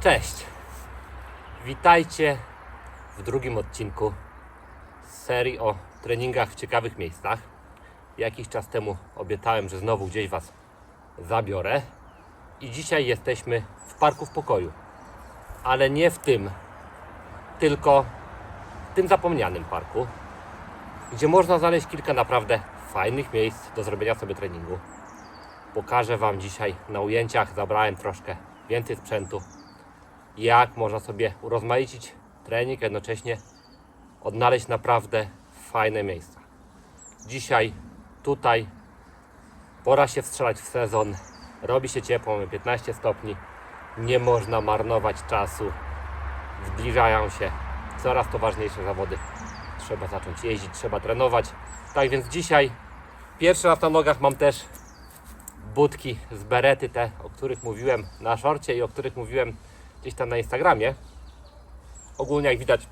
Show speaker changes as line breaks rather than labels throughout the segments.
Cześć! Witajcie w drugim odcinku serii o treningach w ciekawych miejscach. Jakiś czas temu obiecałem, że znowu gdzieś Was zabiorę. I dzisiaj jesteśmy w Parku w Pokoju. Ale nie w tym, tylko w tym zapomnianym parku, gdzie można znaleźć kilka naprawdę fajnych miejsc do zrobienia sobie treningu. Pokażę Wam dzisiaj na ujęciach, zabrałem troszkę więcej sprzętu, jak można sobie urozmaicić trening, jednocześnie odnaleźć naprawdę fajne miejsca. Dzisiaj, tutaj, pora się wstrzelać w sezon, robi się ciepło, mamy 15 stopni, nie można marnować czasu, zbliżają się coraz to ważniejsze zawody. Trzeba zacząć jeździć, trzeba trenować. Tak więc dzisiaj pierwszy raz na nogach mam też budki z berety, te, o których mówiłem na szorcie i o których mówiłem gdzieś tam na Instagramie. Ogólnie jak widać,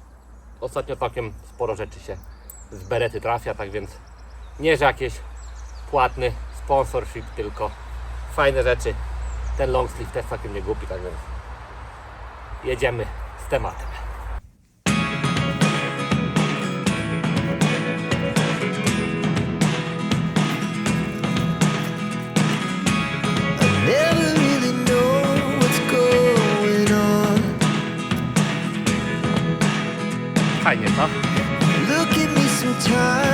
ostatnio całkiem sporo rzeczy się z berety trafia, tak więc nie, że jakieś płatny sponsorship, tylko fajne rzeczy. Ten long sleeve też całkiem nie głupi, tak więc jedziemy z tematem.
Look at me sometimes.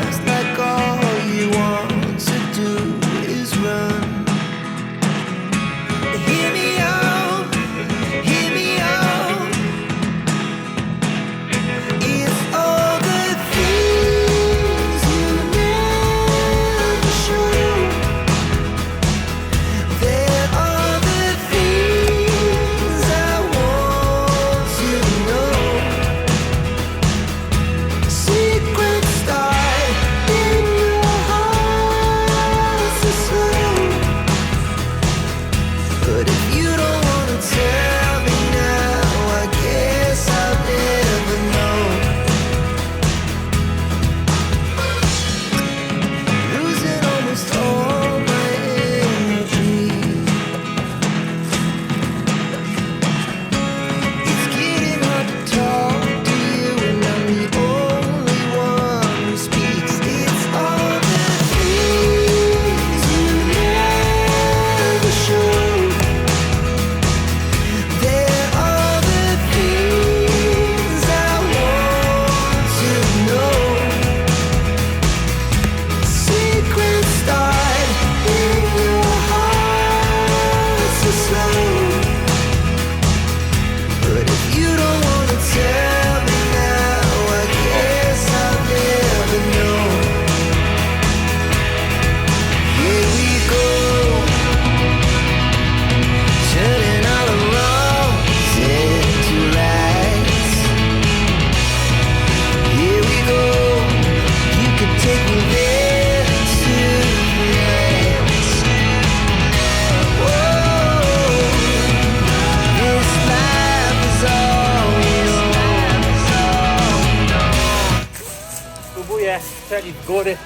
Strzelić z góry,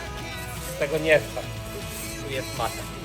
tego nie znam. Tu jest mata.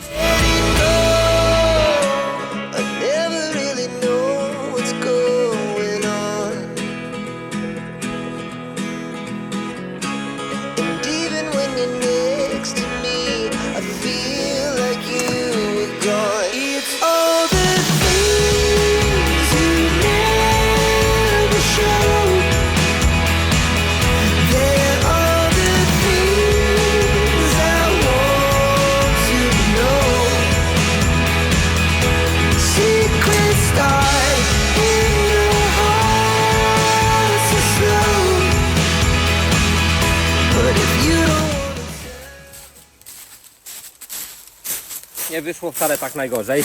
Nie wyszło wcale tak najgorzej.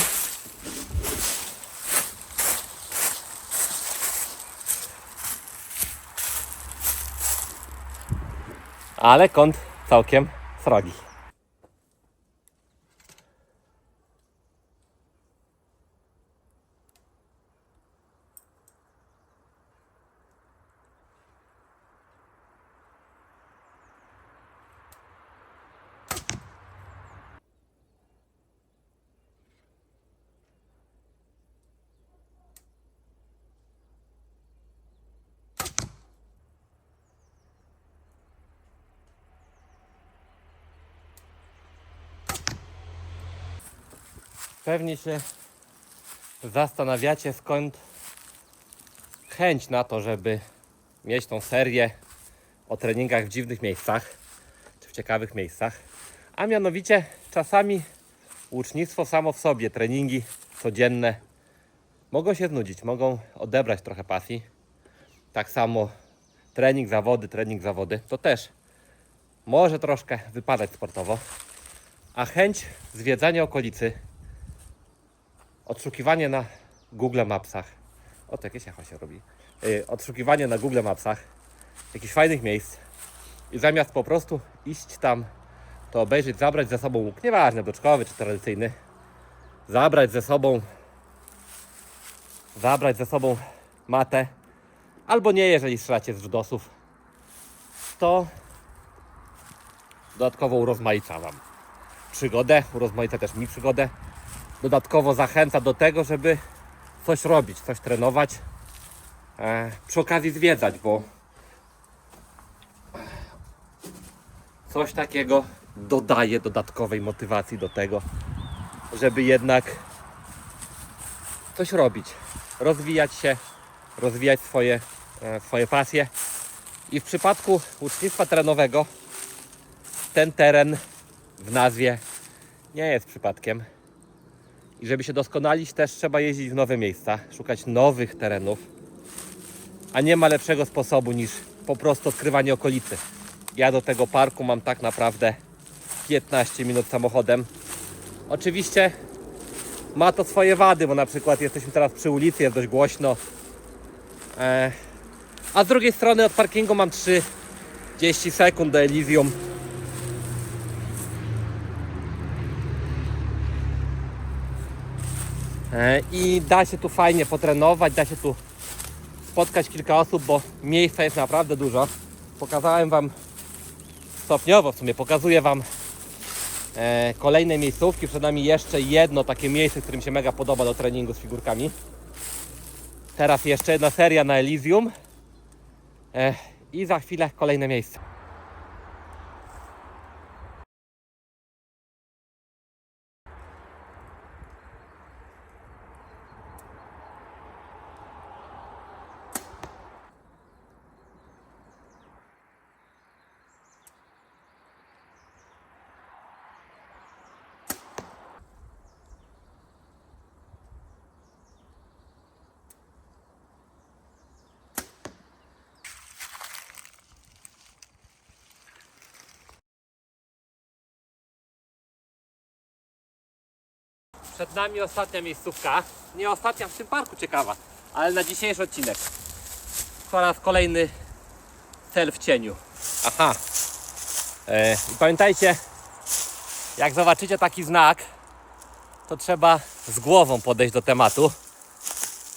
Ale kąt całkiem srogi. Pewnie się zastanawiacie skąd chęć na to, żeby mieć tą serię o treningach w dziwnych miejscach czy w ciekawych miejscach. A mianowicie czasami łucznictwo samo w sobie, treningi codzienne mogą się znudzić, mogą odebrać trochę pasji. Tak samo trening, zawody, trening, zawody to też może troszkę wypadać sportowo. A chęć zwiedzania okolicy, odszukiwanie na Google Mapsach, o to jakieś echo się robi, yy, odszukiwanie na Google Mapsach. Jakichś fajnych miejsc. I zamiast po prostu iść tam, to obejrzeć, zabrać ze sobą łuk, nieważne, boczkowy czy tradycyjny, zabrać ze sobą zabrać ze sobą matę, albo nie, jeżeli strzelacie z rzutosów, to dodatkowo urozmaica Wam przygodę, urozmaica też mi przygodę, dodatkowo zachęca do tego, żeby coś robić, coś trenować, e, przy okazji zwiedzać, bo coś takiego dodaje dodatkowej motywacji do tego, żeby jednak coś robić, rozwijać się, rozwijać swoje, e, swoje pasje. I w przypadku ucznictwa terenowego ten teren w nazwie nie jest przypadkiem. I żeby się doskonalić, też trzeba jeździć w nowe miejsca, szukać nowych terenów. A nie ma lepszego sposobu niż po prostu odkrywanie okolicy. Ja do tego parku mam tak naprawdę 15 minut samochodem. Oczywiście ma to swoje wady, bo na przykład jesteśmy teraz przy ulicy, jest dość głośno. E, a z drugiej strony od parkingu mam 30 sekund do Elysium. I da się tu fajnie potrenować, da się tu spotkać kilka osób, bo miejsca jest naprawdę dużo. Pokazałem Wam stopniowo, w sumie pokazuję Wam e, kolejne miejscówki. Przed nami jeszcze jedno takie miejsce, które mi się mega podoba do treningu z figurkami. Teraz jeszcze jedna seria na Elysium. E, I za chwilę kolejne miejsce. Przed nami ostatnia miejscówka. Nie ostatnia w tym parku, ciekawa, ale na dzisiejszy odcinek. Po raz kolejny cel w cieniu. Aha. E, I pamiętajcie, jak zobaczycie taki znak, to trzeba z głową podejść do tematu.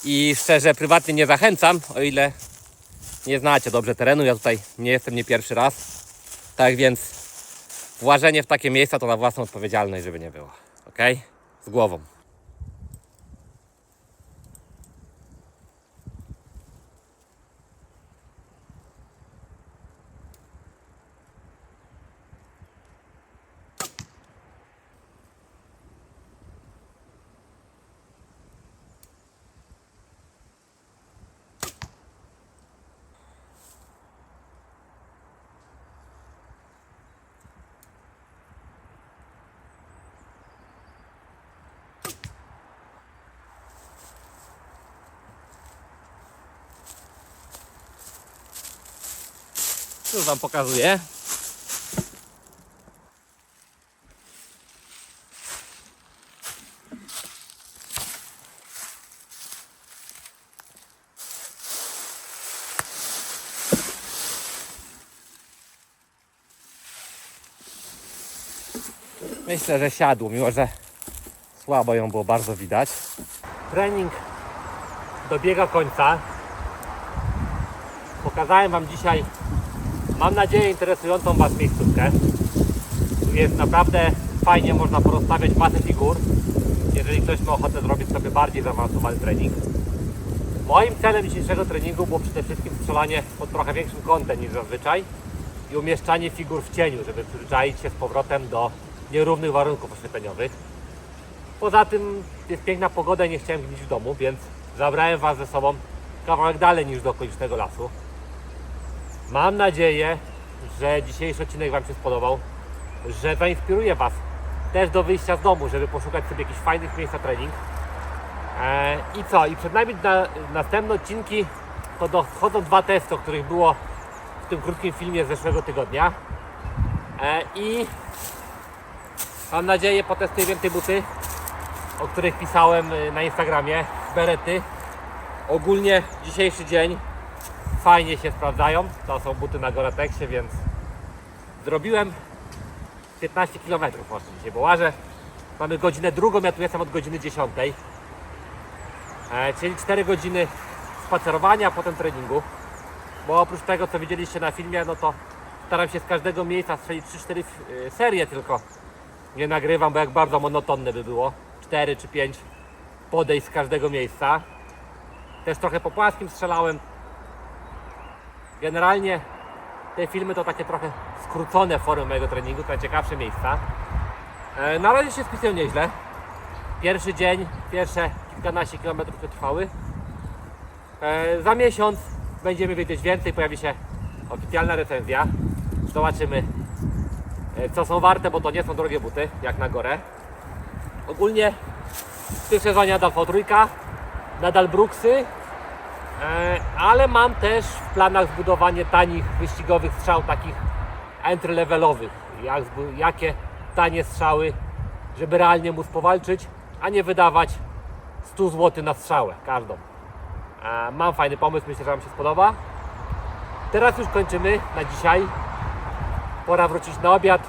I szczerze, prywatnie nie zachęcam, o ile nie znacie dobrze terenu. Ja tutaj nie jestem nie pierwszy raz. Tak więc włażenie w takie miejsca to na własną odpowiedzialność, żeby nie było. Ok? Z głową. Już Wam pokazuję. Myślę, że siadł, mimo że słabo ją było bardzo widać. Trening dobiega końca. Pokazałem Wam dzisiaj Mam nadzieję interesującą Was miejscówkę. Tu jest naprawdę fajnie, można porozstawiać masę figur, jeżeli ktoś ma ochotę zrobić sobie bardziej zaawansowany trening. Moim celem dzisiejszego treningu było przede wszystkim strzelanie pod trochę większym kątem niż zazwyczaj i umieszczanie figur w cieniu, żeby przyzwyczaić się z powrotem do nierównych warunków oświetleniowych. Poza tym jest piękna pogoda i nie chciałem gnić w domu, więc zabrałem Was ze sobą kawałek dalej niż do okolicznego lasu. Mam nadzieję, że dzisiejszy odcinek Wam się spodobał, że zainspiruje Was też do wyjścia z domu, żeby poszukać sobie jakichś fajnych miejsc na trening. E, I co? I przed nami na, następne odcinki to dochodzą dwa testy, o których było w tym krótkim filmie z zeszłego tygodnia. E, I mam nadzieję potestuję więcej buty, o których pisałem y, na Instagramie, berety. Ogólnie dzisiejszy dzień fajnie się sprawdzają. To są buty na Goratexie, więc zrobiłem 15 km może dzisiaj, bo łażę. Mamy godzinę drugą, ja tu jestem od godziny 10. E, czyli 4 godziny spacerowania, a potem treningu. Bo oprócz tego, co widzieliście na filmie, no to staram się z każdego miejsca strzelić 3-4 y, serie tylko. Nie nagrywam, bo jak bardzo monotonne by było. 4 czy 5 podejść z każdego miejsca. Też trochę po płaskim strzelałem. Generalnie te filmy to takie trochę skrócone formy mojego treningu, te ciekawsze miejsca. E, Na razie się spisują nieźle. Pierwszy dzień, pierwsze kilkanaście kilometrów trwały. E, za miesiąc będziemy wiedzieć więcej, pojawi się oficjalna recenzja. Zobaczymy, e, co są warte, bo to nie są drogie buty, jak na górę. Ogólnie w tym sezonie nadal V3, nadal Brooksy, e, ale mam też w planach zbudowanie tanich wyścigowych strzał, takich entry levelowych. Jak, jakie tanie strzały, żeby realnie móc powalczyć, a nie wydawać 100 zł na strzałę, każdą. E, Mam fajny pomysł, myślę, że Wam się spodoba. Teraz już kończymy na dzisiaj. Pora wrócić na obiad.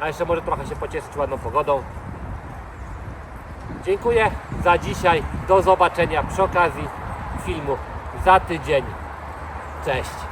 A jeszcze może trochę się pocieszyć ładną pogodą. Dziękuję za dzisiaj. Do zobaczenia przy okazji filmu za tydzień. Cześć.